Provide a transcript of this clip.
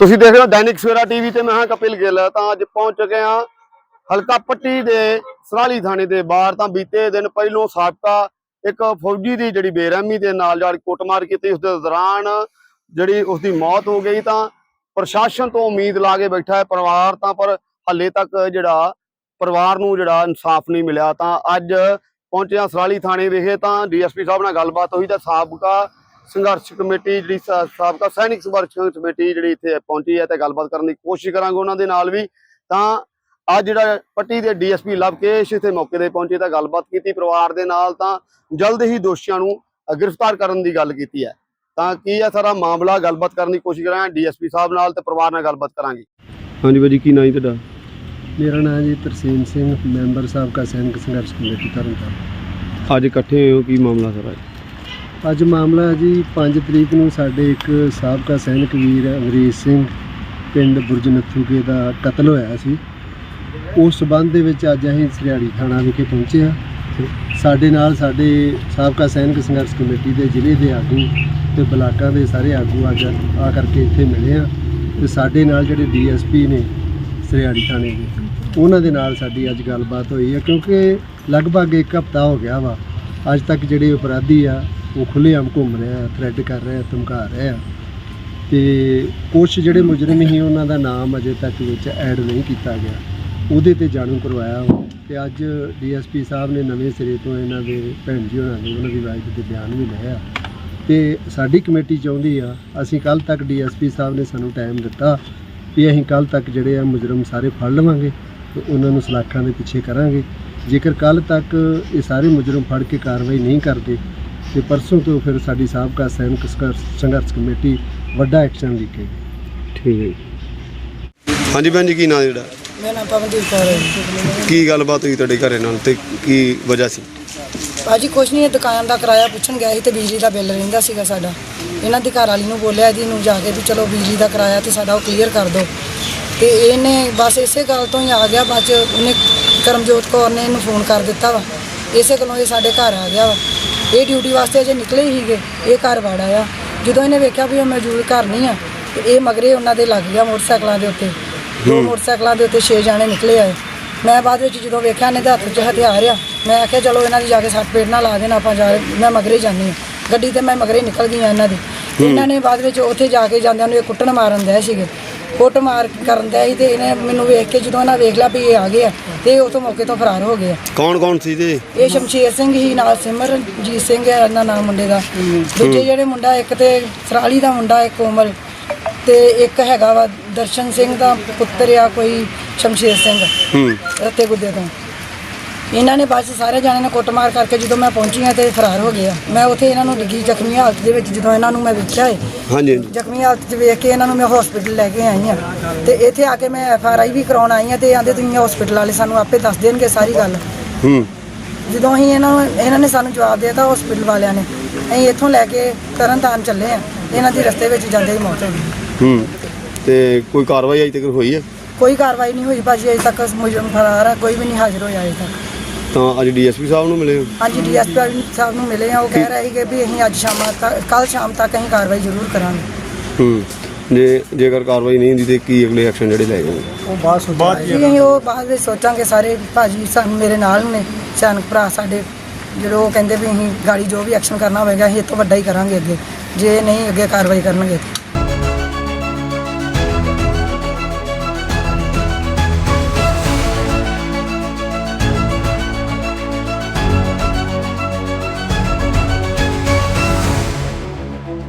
ਤੁਸੀਂ ਦੇਖ ਰਹੇ ਹੋ ਦੈਨਿਕ ਸਵੇਰਾ ਟੀਵੀ ਤੇ ਮੈਂ ਹਾਂ ਕਪਿਲ ਗਿੱਲ। ਤਾਂ ਅੱਜ ਪਹੁੰਚ ਚੁੱਕੇ ਹਾਂ ਹਲਕਾ ਪੱਟੀ ਦੇ ਸਰਾਲੀ ਥਾਣੇ ਦੇ ਬਾਹਰ। ਤਾਂ ਬੀਤੇ ਦਿਨ ਪਹਿਲੋਂ ਸਾਬਕਾ ਇੱਕ ਫੌਜੀ ਦੀ ਜਿਹੜੀ ਬੇਰਹਿਮੀ ਦੇ ਨਾਲ ਜਿਹੜੀ ਕੁੱਟਮਾਰ ਕੀਤੀ, ਉਸ ਦੇ ਦੌਰਾਨ ਜਿਹੜੀ ਉਸ ਦੀ ਮੌਤ ਹੋ ਗਈ ਤਾਂ ਪ੍ਰਸ਼ਾਸਨ ਤੋਂ ਉਮੀਦ ਲਾ ਕੇ ਬੈਠਾ ਹੈ ਪਰਿਵਾਰ। ਤਾਂ ਪਰ ਹੱਲੇ ਤੱਕ ਜਿਹੜਾ ਪਰਿਵਾਰ ਨੂੰ ਜਿਹੜਾ ਇਨਸਾਫ ਨਹੀਂ ਮਿਲਿਆ। ਤਾਂ ਅੱਜ ਪਹੁੰਚਿਆ ਸਰਾਲੀ ਥਾਣੇ ਵਿਖੇ। ਤਾਂ ਡੀਐਸਪੀ ਸਾਹਿਬ ਨਾਲ ਗੱਲਬਾਤ ਹੋਈ ਤਾਂ ਸਾਬਕਾ ਸੰਘਰਸ਼ ਕਮੇਟੀ ਜਿਹੜੀ ਸਾਬਕਾ ਸੈਨਿਕ ਸੰਘਰਸ਼ ਕਮੇਟੀ ਜਿਹੜੀ ਇੱਥੇ ਪਹੁੰਚੀ ਹੈ ਤੇ ਗੱਲਬਾਤ ਕਰਨ ਦੀ ਕੋਸ਼ਿਸ਼ ਕਰਾਂਗੇ ਉਹਨਾਂ ਦੇ ਨਾਲ ਵੀ। ਤਾਂ ਅੱਜ ਜਿਹੜਾ ਪੱਟੀ ਦੇ ਡੀਐਸਪੀ ਲਵਕੇਸ਼ ਇੱਥੇ ਮੌਕੇ ਤੇ ਪਹੁੰਚੇ ਤਾਂ ਗੱਲਬਾਤ ਕੀਤੀ ਪਰਿਵਾਰ ਦੇ ਨਾਲ ਤਾਂ ਜਲਦ ਹੀ ਦੋਸ਼ੀਆਂ ਨੂੰ ਗ੍ਰਿਫਤਾਰ ਕਰਨ ਦੀ ਗੱਲ ਕੀਤੀ ਹੈ। ਤਾਂ ਕੀ ਹੈ ਸਾਰਾ ਮਾਮਲਾ? ਗੱਲਬਾਤ ਕਰਨ ਦੀ ਕੋਸ਼ਿਸ਼ ਕਰਾਂਗੇ ਡੀਐਸਪੀ ਸਾਹਿਬ ਨਾਲ ਤੇ ਪਰਿਵਾਰ ਨਾਲ ਗੱਲਬਾਤ ਕਰਾਂਗੇ। ਹਾਂਜੀ ਭਾਜੀ ਕੀ ਨਾਂ ਹੈ ਤੁਹਾਡਾ? ਮੇਰਾ ਨਾਮ ਜੀ ਤਰਸੀਮ ਸਿੰਘ ਮੈਂਬਰ ਸਾਬਕਾ ਸੈਨਿਕ ਸੰਘਰਸ਼ ਕਮੇਟੀ ਤਰਨਤਾਰਨ। ਅੱਜ ਇਕੱਠੇ ਹੋਏ ਹੋ ਕੀ ਮਾਮਲਾ ਸਾਰਾ? ਅੱਜ ਮਾਮਲਾ ਹੈ ਜੀ 5 ਤਰੀਕ ਨੂੰ ਸਾਡੇ ਇੱਕ ਸਾਬਕਾ ਸੈਨਿਕ ਵੀਰ ਅੰਗਰੇਜ਼ ਸਿੰਘ ਪਿੰਡ ਬੁਰਜ ਨੱਥੂਕੇ ਦਾ ਕਤਲ ਹੋਇਆ ਸੀ। ਉਸ ਸਬੰਧ ਦੇ ਵਿੱਚ ਅੱਜ ਅਸੀਂ ਸਰਿਆੜੀ ਥਾਣਾ ਵਿਖੇ ਪਹੁੰਚੇ ਹਾਂ। ਸਾਡੇ ਨਾਲ ਸਾਡੇ ਸਾਬਕਾ ਸੈਨਿਕ ਸੰਘਰਸ਼ ਕਮੇਟੀ ਦੇ ਜ਼ਿਲ੍ਹੇ ਦੇ ਆਗੂ ਤੇ ਬਲਾਕਾਂ ਦੇ ਸਾਰੇ ਆਗੂ ਅੱਜ ਆ ਕਰਕੇ ਇੱਥੇ ਮਿਲੇ ਆ ਤੇ ਸਾਡੇ ਨਾਲ ਜਿਹੜੇ ਡੀਐਸਪੀ ਨੇ ਸਰਿਆੜੀ ਥਾਣੇ ਦੇ, ਉਹਨਾਂ ਦੇ ਨਾਲ ਸਾਡੀ ਅੱਜ ਗੱਲਬਾਤ ਹੋਈ ਹੈ ਕਿਉਂਕਿ ਲਗਭਗ ਇੱਕ ਹਫ਼ਤਾ ਹੋ ਗਿਆ ਵਾ। ਅੱਜ ਤੱਕ ਜਿਹੜੇ ਅਪਰਾਧੀ ਆ ਉਹ ਖੁੱਲ੍ਹੇਆਮ ਘੁੰਮ ਰਹੇ ਆ ਥ੍ਰੈਡ ਕਰ ਰਹੇ ਆ, ਧਮਕਾ ਰਹੇ ਆ। ਤੇ ਕੁਝ ਜਿਹੜੇ ਮੁਜਰਮ ਸੀ, ਉਹਨਾਂ ਦਾ ਨਾਮ ਅਜੇ ਤੱਕ ਵਿੱਚ ਐਡ ਨਹੀਂ ਕੀਤਾ ਗਿਆ। ਉਹਦੇ ਤੇ ਜਾਣੂ ਕਰਵਾਇਆ ਵਾ ਤੇ ਅੱਜ ਡੀਐਸਪੀ ਸਾਹਿਬ ਨੇ ਨਵੇਂ ਸਿਰੇ ਤੋਂ ਇਹਨਾਂ ਦੇ ਭੈਣ ਜੀ ਹੋਣਾ ਦੇ, ਉਹਨਾਂ ਦੀ ਵਾਈਫ ਦੇ ਬਿਆਨ ਵੀ ਲਿਆ ਆ। ਤੇ ਸਾਡੀ ਕਮੇਟੀ ਚਾਹੁੰਦੀ ਆ, ਅਸੀਂ ਕੱਲ ਤੱਕ ਡੀਐਸਪੀ ਸਾਹਿਬ ਨੇ ਸਾਨੂੰ ਟਾਈਮ ਦਿੱਤਾ ਵੀ ਅਸੀਂ ਕੱਲ ਤੱਕ ਜਿਹੜੇ ਆ ਮੁਜਰਮ ਸਾਰੇ ਫੜ ਲਵਾਂਗੇ ਤੇ ਉਹਨਾਂ ਨੂੰ ਸਲਾਖਾਂ ਦੇ ਪਿੱਛੇ ਕਰਾਂਗੇ। ਜੇਕਰ ਕੱਲ ਤੱਕ ਇਹ ਸਾਰੇ ਮੁਜਰਮ ਫੜ ਕੇ ਕਾਰਵਾਈ ਨਹੀਂ ਕਰਦੇ ਤੇ ਪਰਸੋਂ ਤੋਂ ਫਿਰ ਸਾਡੀ ਸਾਬਕਾ ਸੈਨਿਕ ਸੰਘਰਸ਼ ਸੰਘਰਸ਼ ਕਮੇਟੀ ਵੱਡਾ ਐਕਸ਼ਨ ਲਿਖੇਗੀ ਠੀਕ ਹੈ ਜੀ। ਹਾਂਜੀ ਭੈਣ ਜੀ ਕੀ ਨਾਂ ਜਿਹੜਾ? ਮੇਰਾ ਨਾਮ ਪਵਨਦੀਪ ਕੌਰ ਹੈ ਜੀ। ਕੀ ਗੱਲਬਾਤ ਹੋਈ ਤੁਹਾਡੇ ਘਰੇ ਨਾਲ ਤੇ ਕੀ ਵਜ੍ਹਾ ਸੀ? ਭਾਜੀ ਕੁਛ ਨਹੀਂ ਇਹ ਦੁਕਾਨ ਦਾ ਕਿਰਾਇਆ ਪੁੱਛਣ ਗਿਆ ਸੀ ਤੇ ਬਿਜਲੀ ਦਾ ਬਿੱਲ ਰਹਿੰਦਾ ਸੀਗਾ ਸਾਡਾ। ਇਹਨਾਂ ਦੀ ਘਰ ਵਾਲੀ ਨੂੰ ਬੋਲਿਆ ਇਹਦੀ ਨੂੰ ਜਾ ਕੇ ਵੀ ਚਲੋ ਬਿਜਲੀ ਦਾ ਕਿਰਾਇਆ ਤੇ ਸਾਡਾ ਉਹ ਕਲੀਅਰ ਕਰ ਦਿਓ। ਤੇ ਇਹਨੇ ਬਸ ਇਸੇ ਗੱਲ ਤੋਂ ਹੀ ਆ ਗਿਆ ਬਾਅਦ ਚ ਉਹਨੇ ਕਰਮਜੋਤ ਕੌਰ ਨੇ ਇਹਨੂੰ ਫੋਨ ਕਰ ਦਿੱਤਾ ਵਾ। ਇਸੇ ਗੱਲੋਂ ਇਹ ਸਾਡੇ ਘਰ ਆ ਗਿਆ ਵਾ। ਇਹ ਡਿਊਟੀ ਵਾਸਤੇ ਅਜੇ ਨਿਕਲੇ ਹੀ ਸੀਗੇ। ਇਹ ਘਰ ਵੜ ਆਇਆ ਜਦੋਂ ਇਹਨੇ ਵੇਖਿਆ ਵੀ ਉਹ ਮੌਜੂਦ ਘਰ ਨਹੀਂ ਆ ਤੇ ਇਹ ਮਗਰੇ ਉਹਨਾਂ ਦੇ ਲੱਗ ਗਿਆ ਮੋਟਰਸਾਈਕਲਾਂ ਦੇ ਉੱਤੇ। ਦੋ ਮੋਟਰਸਾਈਕਲਾਂ ਦੇ ਉੱਤੇ 6 ਜਾਣੇ ਨਿਕਲੇ ਆਏ। ਮੈਂ ਬਾਅਦ ਵਿੱਚ ਜਦੋਂ ਵੇਖਿਆ ਇਹਨੇ ਦੇ ਹੱਥ 'ਚ ਹਥਿਆਰ ਆ। ਮੈਂ ਆਖਿਆ ਚਲੋ ਇਹਨਾਂ ਦੀ ਜਾ ਕੇ ਸੱਟ ਪੇਟ ਨਾ ਲਾ ਦੇਣਾ ਆਪਾਂ ਜਾ ਮੈਂ ਮਗਰੇ ਜਾਂਦੀ ਹਾਂ। ਗੱਡੀ ਤੇ ਮੈਂ ਮਗਰੇ ਨਿਕਲ ਗਈ ਹਾਂ ਇਹਨਾਂ ਦੀ। ਇਹਨਾਂ ਨੇ ਬਾਅਦ ਵਿੱਚ ਉੱਥੇ ਜਾ ਕੇ ਜਾਂਦਿਆਂ ਨੂੰ ਇਹ ਕੁੱਟਣ ਮਾਰਨ ਦੇ ਸੀਗੇ। ਕੁੱਟ ਮਾਰ ਕਰਨ ਦੇ ਸੀ ਤੇ ਇਹਨੇ ਮੈਨੂੰ ਵੇਖ ਕੇ ਜਦੋਂ ਇਹਨਾਂ ਵੇਖ ਲਿਆ ਵੀ ਇਹ ਆ ਗਏ ਆ ਤੇ ਇਹ ਉਥੋਂ ਮੌਕੇ ਤੋਂ ਫਰਾਰ ਹੋ ਗਏ ਆ। ਕੌਣ ਕੌਣ ਸੀ ਜੀ ਇਹ ਸ਼ਮਸ਼ੇਰ ਸਿੰਘ ਹੀ ਨਾਲ ਸਿਮਰਨਜੀਤ ਸਿੰਘ ਹੈ ਇਹਨਾਂ ਨਾਮ ਮੁੰਡੇ ਦਾ। ਦੂਜੇ ਜਿਹੜੇ ਮੁੰਡਾ ਇੱਕ ਤੇ ਸਰਾਲੀ ਦਾ ਮੁੰਡਾ ਇੱਕ ਕੋਮਲ ਤੇ ਇੱਕ ਹੈਗਾ ਵਾ ਦਰਸ਼ਨ ਸਿੰਘ ਦਾ ਪੁੱਤਰ ਆ ਕੋਈ ਸ਼ਮਸ਼ੇਰ ਸਿੰਘ ਹੂੰ। ਰੱਤੇ ਗੁੱਦੇ ਤੋਂ। ਇਹਨਾਂ ਨੇ ਬਸ ਸਾਰੇ ਜਾਣੇ ਨੇ ਕੁੱਟਮਾਰ ਕਰਕੇ ਜਦੋਂ ਮੈਂ ਪਹੁੰਚੀ ਹਾਂ ਤੇ ਫਰਾਰ ਹੋ ਗਏ ਆ। ਮੈਂ ਉੱਥੇ ਇਹਨਾਂ ਨੂੰ ਡਿੱਗੀ ਜ਼ਖਮੀ ਹਾਲਤ ਦੇ ਵਿੱਚ ਜਦੋਂ ਇਹਨਾਂ ਨੂੰ ਮੈਂ ਵੇਖਿਆ ਏ। ਹਾਂਜੀ ਜ਼ਖਮੀ ਹਾਲਤ 'ਚ ਵੇਖ ਕੇ ਇਹਨਾਂ ਨੂੰ ਮੈਂ ਹਸਪੀਟਲ ਲੈ ਕੇ ਆਈ ਹਾਂ ਤੇ ਇੱਥੇ ਆ ਕੇ ਮੈਂ ਐਫ ਆਰ ਆਈ ਵੀ ਕਰਾਉਣ ਆਈ ਹਾਂ ਤੇ ਆਂਦੇ ਤੁਸੀਂ ਹਸਪੀਟਲ ਵਾਲੇ ਸਾਨੂੰ ਆਪੇ ਦੱਸ ਦੇਣਗੇ ਸਾਰੀ ਗੱਲ। ਹੂੰ। ਜਦੋਂ ਅਸੀਂ ਇਹਨਾਂ ਨੂੰ ਇਹਨਾਂ ਨੇ ਸਾਨੂੰ ਜਵਾਬ ਦੇਤਾ ਹਸਪੀਟਲ ਵਾਲਿਆਂ ਨੇ। ਅਸੀਂ ਇੱਥੋਂ ਲੈ ਕੇ ਤਰਨਤਾਰਨ ਚੱਲੇ ਆ। ਇਹਨਾਂ ਦੀ ਰਸਤੇ ਵਿੱਚ ਜਾਂਦੇ ਹੀ ਮੌਤ ਹੋ ਗਈ। ਹੂੰ। ਤੇ ਕੋਈ ਕਾਰਵਾਈ ਅਜੇ ਤੱਕ ਹੋਈ ਹੈ ਕੋਈ ਕਾਰਵਾਈ ਨਹੀਂ ਹੋਈ ਭਾਜੀ ਅਜੇ ਤੱਕ ਮੁਜਰਮ ਫਰਾਰ ਆ ਕੋਈ ਵੀ ਨਹੀਂ ਹਾਜ਼ਰ ਹੋਇਆ ਅਜੇ ਤੱਕ। ਤਾਂ ਅੱਜ ਡੀਐਸਪੀ ਸਾਹਿਬ ਨੂੰ ਮਿਲੇ ਹੋ? ਹਾਂਜੀ ਡੀਐਸਪੀ ਸਾਹਿਬ ਨੂੰ ਮਿਲੇ ਆ ਉਹ ਕਹਿ ਰਹੇ ਸੀਗੇ ਵੀ ਅਸੀਂ ਅੱਜ ਸ਼ਾਮਾਂ ਤੱਕ ਕੱਲ ਸ਼ਾਮ ਤੱਕ ਅਸੀਂ ਕਾਰਵਾਈ ਜ਼ਰੂਰ ਕਰਾਂਗੇ। ਹੂੰ। ਜੇ ਜੇਕਰ ਕਾਰਵਾਈ ਨਹੀਂ ਹੁੰਦੀ ਤੇ ਕੀ ਅਗਲੇ ਐਕਸ਼ਨ ਜਿਹੜੇ ਲੈ ਜਾਣਗੇ ਉਹ ਬਾਅਦ ਸੁਧਾਰ ਜੀ ਅਸੀਂ ਉਹ ਬਾਅਦ ਵਿੱਚ ਸੋਚਾਂਗੇ ਸਾਰੇ ਭਾਜੀ ਸਾਨੂੰ ਮੇਰੇ ਨਾਲ ਨੇ ਸਿਆਣਕ ਭਰਾ ਸਾਡੇ। ਜਦੋਂ ਉਹ ਕਹਿੰਦੇ ਵੀ ਅਸੀਂ ਗਾੜੀ ਜੋ ਵੀ ਐਕਸ਼ਨ ਕਰਨਾ ਹੋਵੇਗਾ ਅਸੀਂ ਇਹ ਤੋਂ ਵੱਡਾ ਹੀ ਕਰਾਂਗੇ ਅੱਗੇ। ਜੇ ਨਹੀਂ ਅੱਗੇ ਕਾਰਵਾਈ ਕਰਨਗੇ।